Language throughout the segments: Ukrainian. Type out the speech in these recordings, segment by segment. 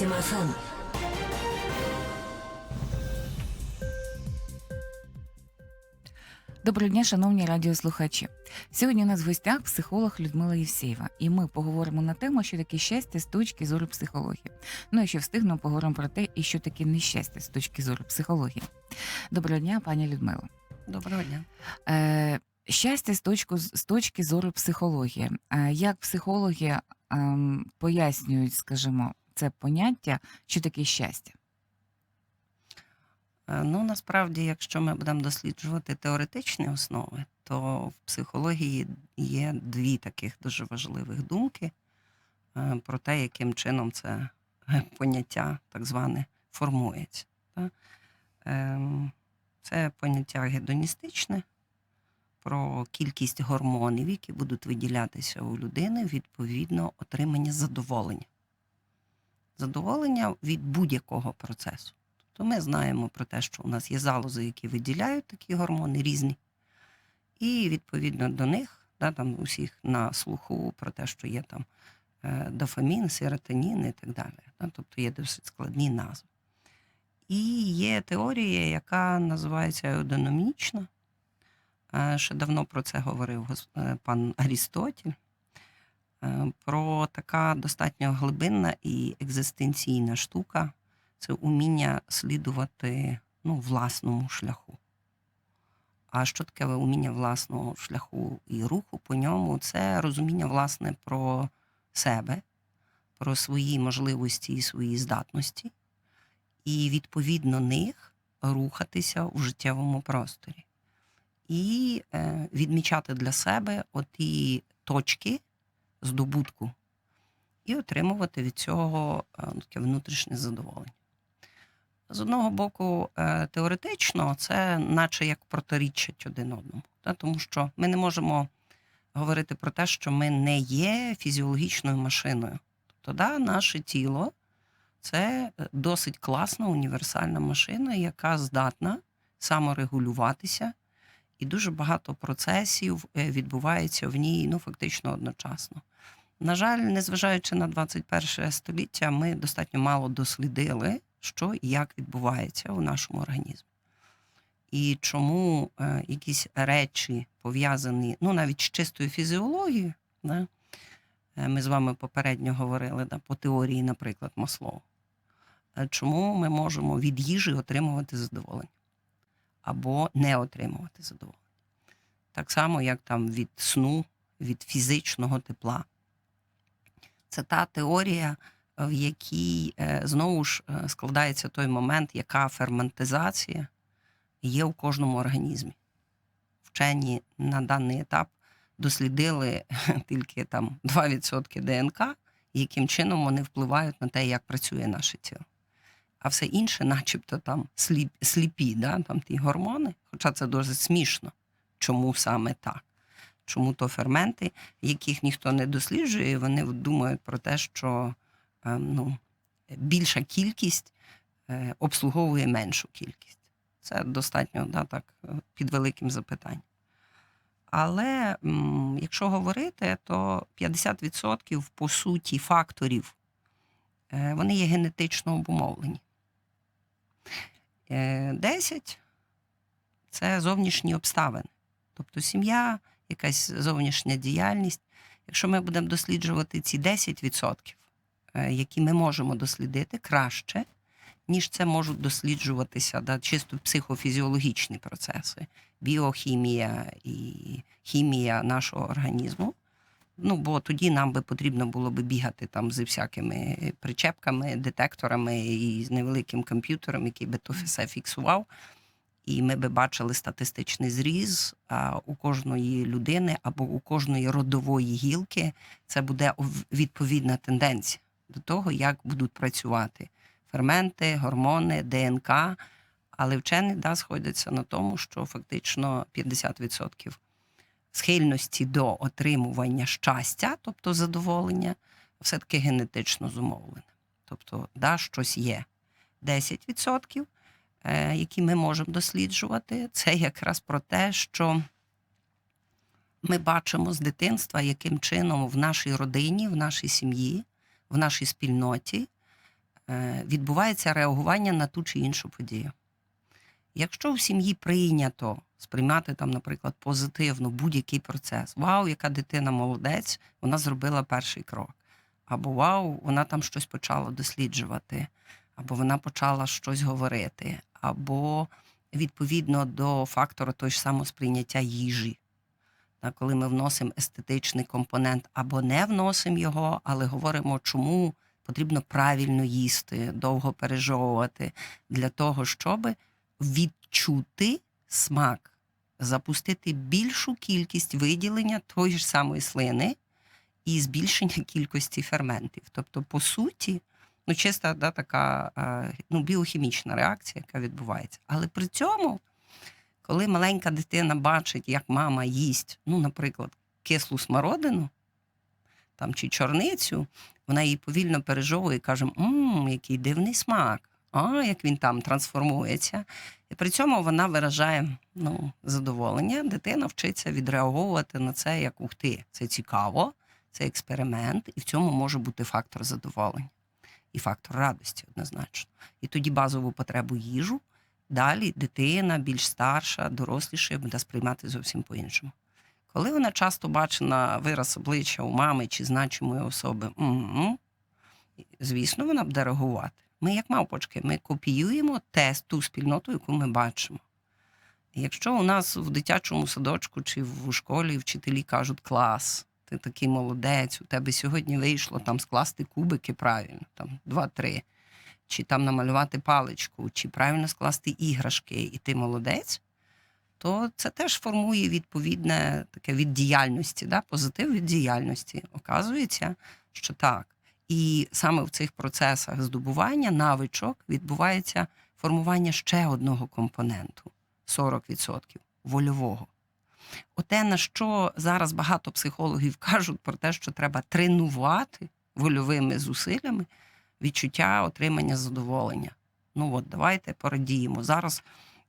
8 FM. Доброго дня, шановні радіослухачі. Сьогодні у нас в гостях психолог Людмила Євсєєва, і ми поговоримо на тему, що таке щастя з точки зору психології. Ну, якщо встигнемо, поговоримо про те, і що таке нещастя з точки зору психології. Доброго дня, пані Людмило. Доброго дня. Е, щастя з точки, з точки зору психології. Е, як психологи ем, пояснюють, скажімо, це поняття, що таке щастя? Е, Ну, насправді, якщо ми будемо досліджувати теоретичні основи, то в психології є дві таких дуже важливих думки е, про те, яким чином це е, поняття так зване формується. Ем, Це поняття гедоністичне про кількість гормонів, які будуть виділятися у людини відповідно отримання задоволення. Задоволення від будь-якого процесу. То ми знаємо про те, що у нас є залози, які виділяють такі гормони різні. І відповідно до них, да, там усіх на слуху про те, що є там е, дофамін, серотонін і так далі. Да, тобто є досить складні назви. І є теорія, яка називається еудономічна. Е, Ще давно про це говорив е, пан Арістотель. Е, Про така достатньо глибинна і екзистенційна штука це уміння слідувати ну, власному шляху. А що таке уміння власного шляху і руху по ньому? Це розуміння, власне, про себе, про свої можливості і свої здатності, і відповідно них рухатися у життєвому просторі. І е, відмічати для себе оті точки здобутку, і отримувати від цього е, таке внутрішнє задоволення. З одного боку, е, теоретично, це наче як протирічать один одному. Тому що ми не можемо говорити про те, що ми не є фізіологічною машиною. Тобто, да, наше тіло це е, досить класна універсальна машина, яка здатна саморегулюватися, і дуже багато процесів відбувається в ній ну, фактично одночасно. На жаль, незважаючи на 21 століття, ми достатньо мало дослідили, що і як відбувається у нашому організмі. І чому е, якісь речі пов'язані ну, навіть з чистою фізіологією, да? е, ми з вами попередньо говорили да, по теорії, наприклад, Маслоу, Е, чому ми можемо від їжі отримувати задоволення або не отримувати задоволення. Так само, як там від сну, від фізичного тепла. Це та теорія, в якій е, знову ж е, складається той момент, яка ферментизація є у кожному організмі. Вчені на даний етап дослідили тільки там 2% ДНК, яким чином вони впливають на те, як працює наше тіло. А все інше, начебто там сліп, сліпі, да? там ті гормони, хоча це дуже смішно. Чому саме так? Чому то ферменти, яких ніхто не досліджує, вони думають про те, що е, ну, більша кількість е, обслуговує меншу кількість. Це достатньо да, так, е, під великим запитанням. Але якщо говорити, то 50% по суті факторів е, вони є генетично обумовлені. Е, 10 це зовнішні обставини. Тобто сім'я, якась зовнішня діяльність. Якщо ми будемо досліджувати ці 10%, е, які ми можемо дослідити краще, ніж це можуть досліджуватися да, чисто психофізіологічні процеси, біохімія і хімія нашого організму. Ну, бо тоді нам би потрібно було би бігати там зі всякими причепками, детекторами і з невеликим комп'ютером, який би то все фіксував. І ми би бачили статистичний зріз у кожної людини або у кожної родової гілки. Це буде відповідна тенденція до того, як будуть працювати ферменти, гормони, ДНК. Але вчені да, сходяться на тому, що фактично 50% схильності до отримування щастя, тобто задоволення, все-таки генетично зумовлене. Тобто, да, щось є 10%, е, які ми можемо досліджувати, це якраз про те, що ми бачимо з дитинства, яким чином в нашій родині, в нашій сім'ї, в нашій спільноті е, відбувається реагування на ту чи іншу подію. Якщо в сім'ї прийнято сприймати там, наприклад, позитивно будь-який процес, вау, яка дитина молодець, вона зробила перший крок. Або вау, вона там щось почала досліджувати, або вона почала щось говорити, або відповідно до фактора той ж самосприйняття їжі. Коли ми вносимо естетичний компонент або не вносимо його, але говоримо, чому потрібно правильно їсти, довго пережовувати для того, щоб відчути смак, запустити більшу кількість виділення тої ж самої слини і збільшення кількості ферментів. Тобто, по суті, ну, чиста да, така е, ну, біохімічна реакція, яка відбувається. Але при цьому, коли маленька дитина бачить, як мама їсть, ну, наприклад, кислу смородину там, чи чорницю, вона її повільно пережовує і каже: мм, який дивний смак. А, як він там трансформується. І при цьому вона виражає ну, задоволення. Дитина вчиться відреагувати на це як ух ти, це цікаво, це експеримент, і в цьому може бути фактор задоволення і фактор радості однозначно. І тоді базову потребу їжу далі дитина, більш старша, доросліша буде сприймати зовсім по-іншому. Коли вона часто бачить на вираз обличчя у мами чи значимої особи, «М-м», звісно, вона буде реагувати. Ми, як мавпочки, ми копіюємо те, ту спільноту, яку ми бачимо. Якщо у нас в дитячому садочку чи в школі вчителі кажуть клас, ти такий молодець, у тебе сьогодні вийшло там скласти кубики правильно, там два-три, чи там намалювати паличку, чи правильно скласти іграшки, і ти молодець, то це теж формує відповідне таке від діяльності, да? позитив від діяльності. Оказується, що так. І саме в цих процесах здобування навичок відбувається формування ще одного компоненту 40% вольового. Оте, на що зараз багато психологів кажуть про те, що треба тренувати вольовими зусиллями відчуття отримання задоволення. Ну от, давайте порадіємо. Зараз,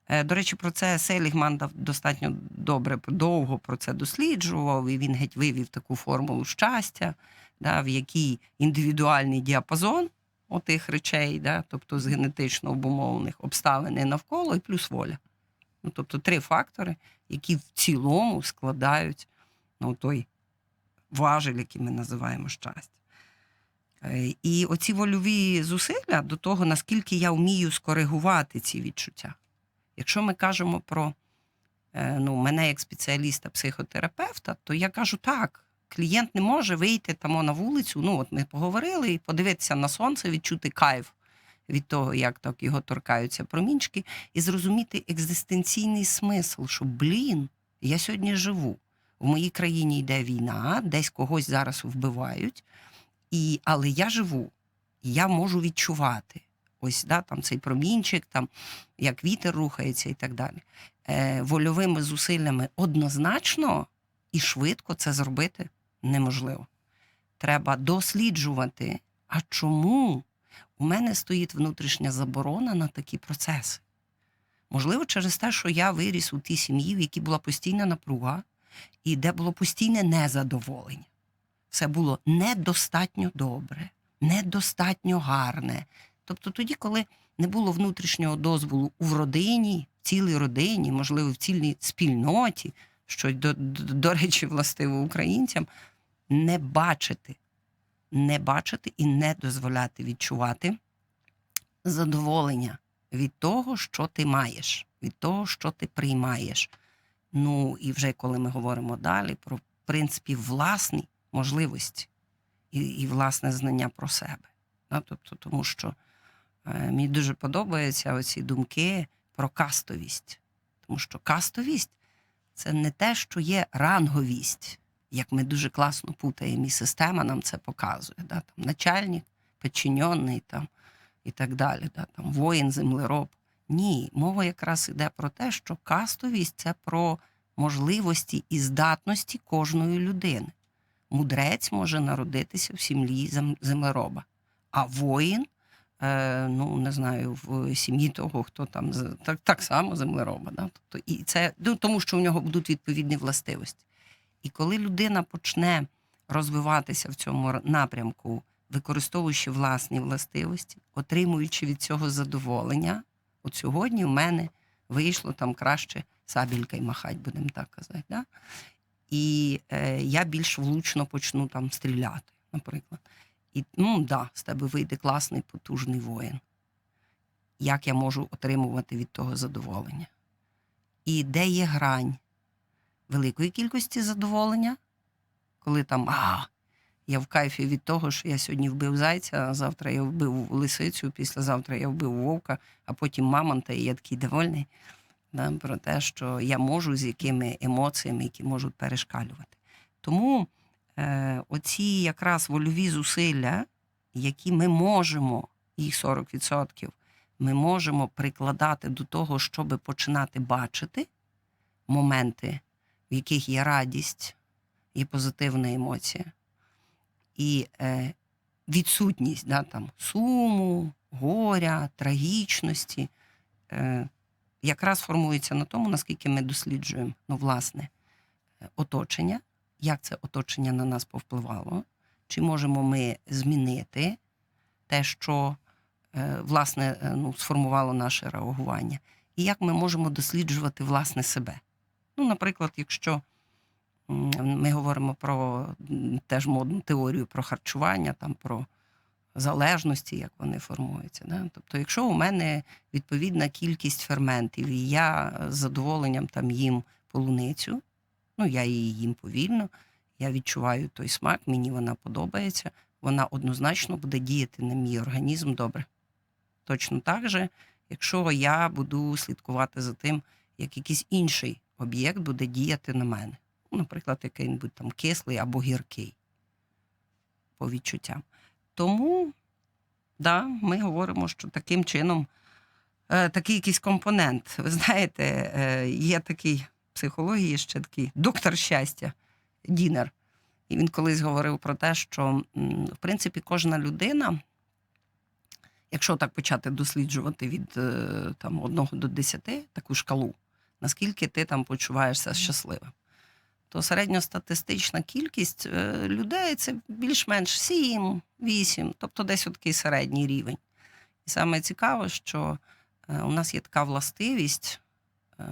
е, до речі, про це Селігман достатньо добре, довго про це досліджував, і він геть вивів таку формулу щастя, да, в якій індивідуальний діапазон отих речей, да, тобто з генетично обумовлених обставин навколо, і плюс воля. Ну, тобто три фактори, які в цілому складають ну, той важель, який ми називаємо щастя. Е, І оці вольові зусилля до того, наскільки я вмію скоригувати ці відчуття. Якщо ми кажемо про е, ну, мене як спеціаліста-психотерапевта, то я кажу так. Клієнт не може вийти там на вулицю. Ну, от ми поговорили і подивитися на сонце, відчути кайф від того, як так його торкаються промінчики, і зрозуміти екзистенційний смисл, що блін, я сьогодні живу. В моїй країні йде війна, десь когось зараз вбивають, і, але я живу, і я можу відчувати. Ось да, там цей промінчик, там, як вітер рухається і так далі. Е, вольовими зусиллями однозначно і швидко це зробити неможливо. Треба досліджувати, а чому у мене стоїть внутрішня заборона на такі процеси. Можливо, через те, що я виріс у тій сім'ї, в якій була постійна напруга, і де було постійне незадоволення. Все було недостатньо добре, недостатньо гарне. Тобто тоді, коли не було внутрішнього дозволу у родині, в цілій родині, можливо, в цілій спільноті, що, до, до, до речі, властиво українцям, не бачити, не бачити і не дозволяти відчувати задоволення від того, що ти маєш, від того, що ти приймаєш. Ну і вже коли ми говоримо далі про принципі власні можливості і, і власне знання про себе. Да? Тобто, тому що е, мені дуже подобаються оці думки про кастовість. Тому що кастовість це не те, що є ранговість, як ми дуже класно путаємо, і система нам це показує. Да? Там, начальник, підчинений там, і так далі, да? там, воїн, землероб. Ні, мова якраз йде про те, що кастовість це про можливості і здатності кожної людини. Мудрець може народитися в сім'ї землероба, а воїн, е, ну не знаю, в сім'ї того, хто там так, так само землероба. Да? Тобто, і це ну, тому, що у нього будуть відповідні властивості. І коли людина почне розвиватися в цьому напрямку використовуючи власні властивості, отримуючи від цього задоволення. От сьогодні в мене вийшло там краще сабелька й махать, будемо так казати. Да? І е, я більш влучно почну там стріляти, наприклад. І ну да, з тебе вийде класний потужний воїн. Як я можу отримувати від того задоволення? І де є грань великої кількості задоволення, коли там а, я в кайфі від того, що я сьогодні вбив зайця, а завтра я вбив лисицю, післязавтра я вбив вовка, а потім мамонта, і я такий довольний да, про те, що я можу з якими емоціями, які можуть перешкалювати. Тому е, оці якраз вольові зусилля, які ми можемо, їх 40%, ми можемо прикладати до того, щоб починати бачити моменти, в яких є радість, є позитивна емоція, і е, відсутність да, там, суму, горя, трагічності. Е, якраз формується на тому, наскільки ми досліджуємо ну, власне оточення, як це оточення на нас повпливало, чи можемо ми змінити те, що е, власне е, ну, сформувало наше реагування, і як ми можемо досліджувати власне себе. Ну, наприклад, якщо ми говоримо про теж модну теорію про харчування, там про залежності, як вони формуються. Да? Тобто, якщо у мене відповідна кількість ферментів, і я з задоволенням там їм полуницю, ну я її їм повільно, я відчуваю той смак, мені вона подобається, вона однозначно буде діяти на мій організм добре. Точно так же, якщо я буду слідкувати за тим, як якийсь інший об'єкт буде діяти на мене. Ну, Наприклад, який-небудь там кислий або гіркий по відчуттям. Тому, да, ми говоримо, що таким чином е, такий якийсь компонент. Ви знаєте, е, є такий в психології ще такий доктор щастя, Дінер. І він колись говорив про те, що в принципі кожна людина, якщо так почати досліджувати від е, там, 1 до 10 таку шкалу, наскільки ти там почуваєшся щасливим, то середньостатистична кількість е, людей це більш-менш 7, 8, тобто десь такий середній рівень. І саме цікаво, що е, у нас є така властивість, е,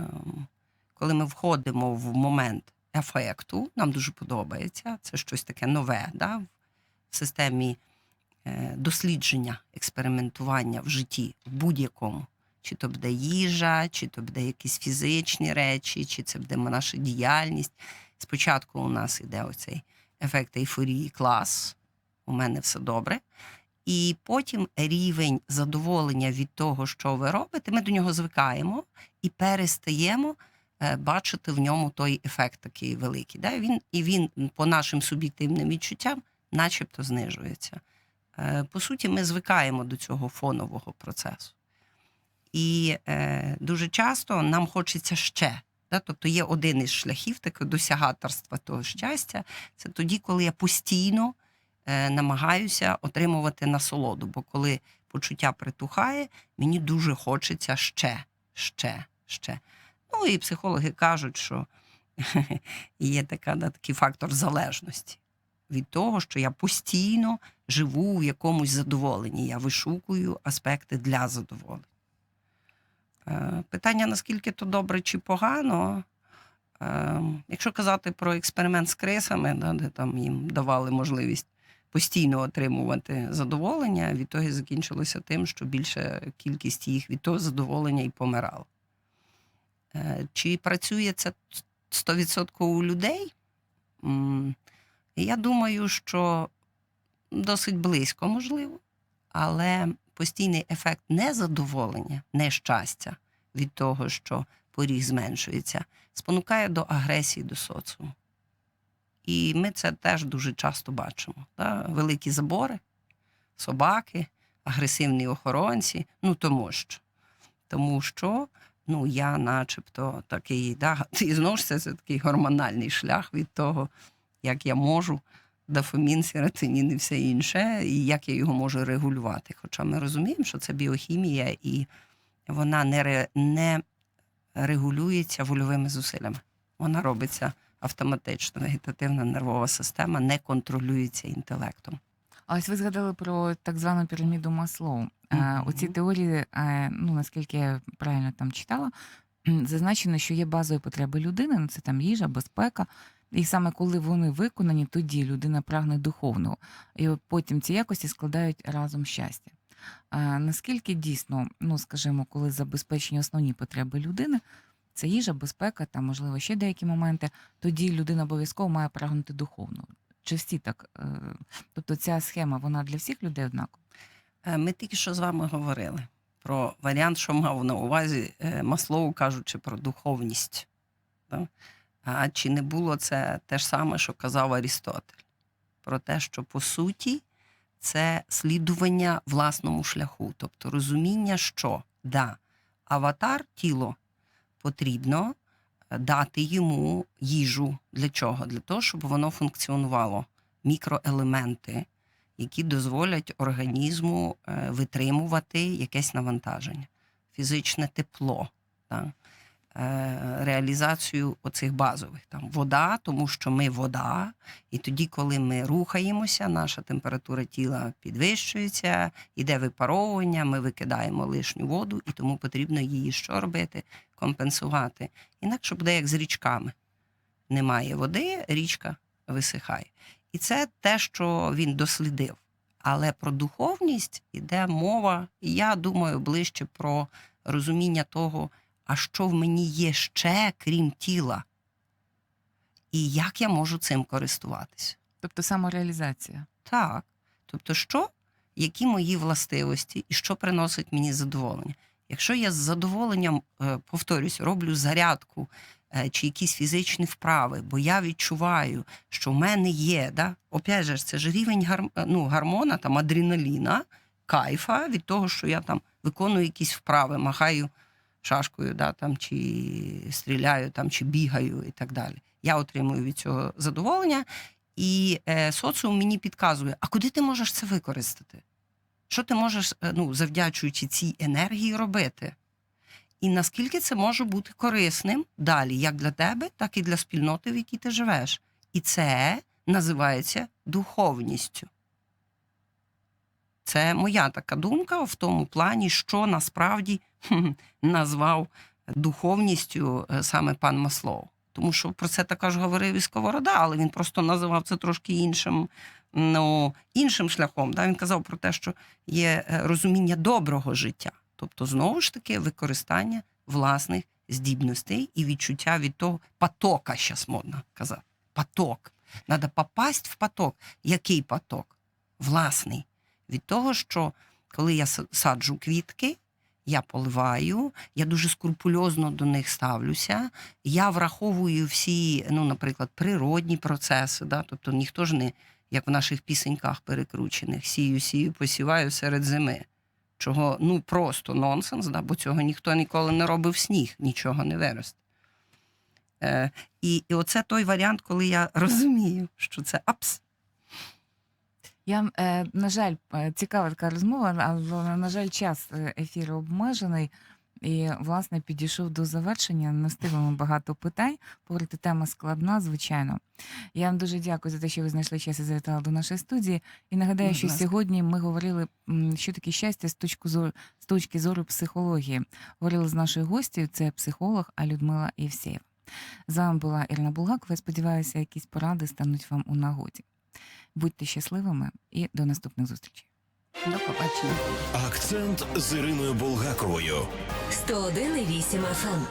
коли ми входимо в момент ефекту, нам дуже подобається, це щось таке нове да, в системі е, дослідження, експериментування в житті в будь-якому. Чи то буде їжа, чи то буде якісь фізичні речі, чи це буде наша діяльність. Спочатку у нас іде оцей ефект ейфорії, клас, у мене все добре. І потім рівень задоволення від того, що ви робите, ми до нього звикаємо і перестаємо е, бачити в ньому той ефект такий великий. Да? Він, і він, по нашим суб'єктивним відчуттям, начебто знижується. Е, По суті, ми звикаємо до цього фонового процесу. І е, дуже часто нам хочеться ще. Да? Тобто є один із шляхів такого досягаторства того щастя. Це тоді, коли я постійно е, намагаюся отримувати насолоду. Бо коли почуття притухає, мені дуже хочеться ще, ще, ще. Ну і психологи кажуть, що є така, да, такий фактор залежності від того, що я постійно живу в якомусь задоволенні. Я вишукую аспекти для задоволення. Е, Питання, наскільки то добре чи погано. Е, Якщо казати про експеримент з крисами, де там їм давали можливість постійно отримувати задоволення, відтоді закінчилося тим, що більша кількість їх від того задоволення і помирала. Е, Чи працює це 100% у людей? Я думаю, що досить близько можливо, але постійний ефект незадоволення, нещастя від того, що поріг зменшується, спонукає до агресії до соціуму. І ми це теж дуже часто бачимо. Да? Великі забори, собаки, агресивні охоронці. Ну тому що. Тому що ну, я начебто такий, да, і знову ж це, такий гормональний шлях від того, як я можу дофамін, серотонін і все інше, і як я його можу регулювати. Хоча ми розуміємо, що це біохімія, і вона не, ре, не регулюється вольовими зусиллями. Вона робиться автоматично. Вегетативна нервова система не контролюється інтелектом. А ось ви згадали про так звану піраміду Маслоу. Мгм. У цій теорії, е, ну наскільки я правильно там читала, зазначено, що є базові потреби людини, ну це там їжа, безпека. І саме коли вони виконані, тоді людина прагне духовного. І потім ці якості складають разом щастя. А наскільки дійсно, ну скажімо, коли забезпечені основні потреби людини, це їжа, безпека, там, можливо, ще деякі моменти, тоді людина обов'язково має прагнути духовного. Чи всі так? е, Тобто ця схема вона для всіх людей однакова? Е, Ми тільки що з вами говорили про варіант, що мав на увазі е, Маслоу, кажучи про духовність. А чи не було це те ж саме, що казав Арістотель? Про те, що по суті це слідування власному шляху, тобто розуміння, що да, аватар, тіло потрібно е, дати йому їжу. Для чого? Для того, щоб воно функціонувало. Мікроелементи, які дозволять організму е, витримувати якесь навантаження, фізичне тепло, так? Е, реалізацію оцих базових там вода, тому що ми вода, і тоді, коли ми рухаємося, наша температура тіла підвищується, іде випаровування, ми викидаємо лишню воду, і тому потрібно її що робити? Компенсувати. Інакше буде як з річками. Немає води, річка висихає. І це те, що він дослідив. Але про духовність іде мова, і я думаю, ближче про розуміння того, а що в мені є ще, крім тіла, і як я можу цим користуватися. Тобто самореалізація. Так. Тобто, що, які мої властивості і що приносить мені задоволення? Якщо я з задоволенням, е, повторюсь, роблю зарядку е, чи якісь фізичні вправи, бо я відчуваю, що в мене є, да? опять же, це ж рівень гар... ну, гормона, там, адреналіна, кайфа від того, що я там виконую якісь вправи, махаю шашкою, да, там, чи стріляю, там, чи бігаю і так далі. Я отримую від цього задоволення, і е, соціум мені підказує, а куди ти можеш це використати? Що ти можеш, е, ну, завдячуючи цій енергії, робити? І наскільки це може бути корисним далі, як для тебе, так і для спільноти, в якій ти живеш. І це називається духовністю. Це моя така думка в тому плані, що насправді назвав духовністю е, саме пан Маслоу. Тому що про це також говорив і Сковорода, але він просто називав це трошки іншим, ну, іншим шляхом. Да? Він казав про те, що є е, розуміння доброго життя. Тобто, знову ж таки, використання власних здібностей і відчуття від того потока, зараз модно казати. Поток. Треба попасть в поток. Який поток? Власний. Від того, що коли я саджу квітки, я поливаю, я дуже скрупульозно до них ставлюся. Я враховую всі, ну, наприклад, природні процеси. Да? Тобто ніхто ж не, як в наших пісеньках перекручених, сію, сію, посіваю серед зими. Чого ну просто нонсенс, да? бо цього ніхто ніколи не робив сніг, нічого не виросте. Е, і, і оце той варіант, коли я розумію, що це апс. Я, е, на жаль, цікава така розмова, але, на жаль, час ефіру обмежений. І, власне, підійшов до завершення. Не встигнемо багато питань. Говорити тема складна, звичайно. Я вам дуже дякую за те, що ви знайшли час і завітали до нашої студії. І нагадаю, що сьогодні ми говорили, що таке щастя з точки зору, з точки зору психології. Говорили з нашою гостю, це психолог А Людмила Євсеєва. З вами була Ірина Булгакова. Сподіваюся, якісь поради стануть вам у нагоді. Будьте щасливими і до наступних зустрічей. До побачення. Акцент з Іриною Булгаковою. 101,8 FM.